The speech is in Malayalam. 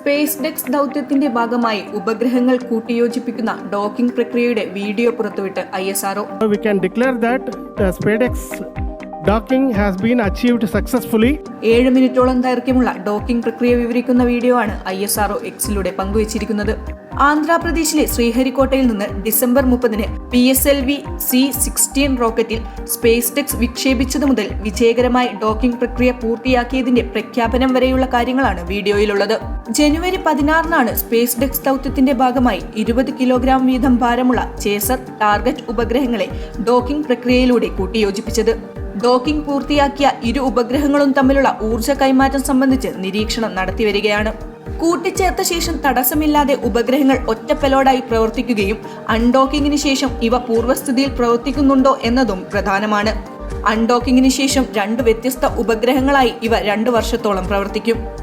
സ്പേസ് ഡെക്സ് ദൗത്യത്തിന്റെ ഭാഗമായി ഉപഗ്രഹങ്ങൾ കൂട്ടിയോജിപ്പിക്കുന്ന ഡോക്കിംഗ് പ്രക്രിയയുടെ video പുറത്തുവിട്ട് I S RO we has been achieved successfully. ഏഴ് മിനിറ്റോളം ദൈർഘ്യമുള്ള ഡോക്കിംഗ് പ്രക്രിയ വിവരിക്കുന്ന വീഡിയോ ആണ് ഐ എസ് ആർഒ എക്സിലൂടെ പങ്കുവച്ചിരിക്കുന്നത്. ആന്ധ്രാപ്രദേശിലെ ശ്രീഹരിക്കോട്ടയിൽ നിന്ന് ഡിസംബർ മുപ്പതിന് P S L V C sixteen റോക്കറ്റിൽ space Tex വിക്ഷേപിച്ചതു മുതൽ വിജയകരമായി ഡോക്കിംഗ് പ്രക്രിയ പൂർത്തിയാക്കിയതിന്റെ പ്രഖ്യാപനം വരെയുള്ള കാര്യങ്ങളാണ് വീഡിയോയിലുള്ളത്. ജനുവരി പതിനാറിനാണ് സ്പേസ് ഡെക്സ് ദൗത്യത്തിന്റെ ഭാഗമായി ഇരുപത് കിലോഗ്രാം വീതം ഭാരമുള്ള ചേസർ ടാർഗറ്റ് ഉപഗ്രഹങ്ങളെ ഡോക്കിംഗ് പ്രക്രിയയിലൂടെ കൂട്ടിയോജിപ്പിച്ചത്. ഡോക്കിംഗ് പൂർത്തിയാക്കിയ ഇരു ഉപഗ്രഹങ്ങളും തമ്മിലുള്ള ഊർജ കൈമാറ്റം സംബന്ധിച്ച് നിരീക്ഷണം നടത്തിവരികയാണ്. കൂട്ടിച്ചേർത്ത ശേഷം തടസ്സമില്ലാതെ ഉപഗ്രഹങ്ങൾ ഒറ്റപ്പെലോടായി പ്രവർത്തിക്കുകയും അൺഡോക്കിങ്ങിന് ശേഷം ഇവ പൂർവസ്ഥിതിയിൽ പ്രവർത്തിക്കുന്നുണ്ടോ എന്നതും പ്രധാനമാണ്. അൺഡോക്കിങ്ങിന് ശേഷം രണ്ട് വ്യത്യസ്ത ഉപഗ്രഹങ്ങളായി ഇവ രണ്ടു വർഷത്തോളം പ്രവർത്തിക്കും.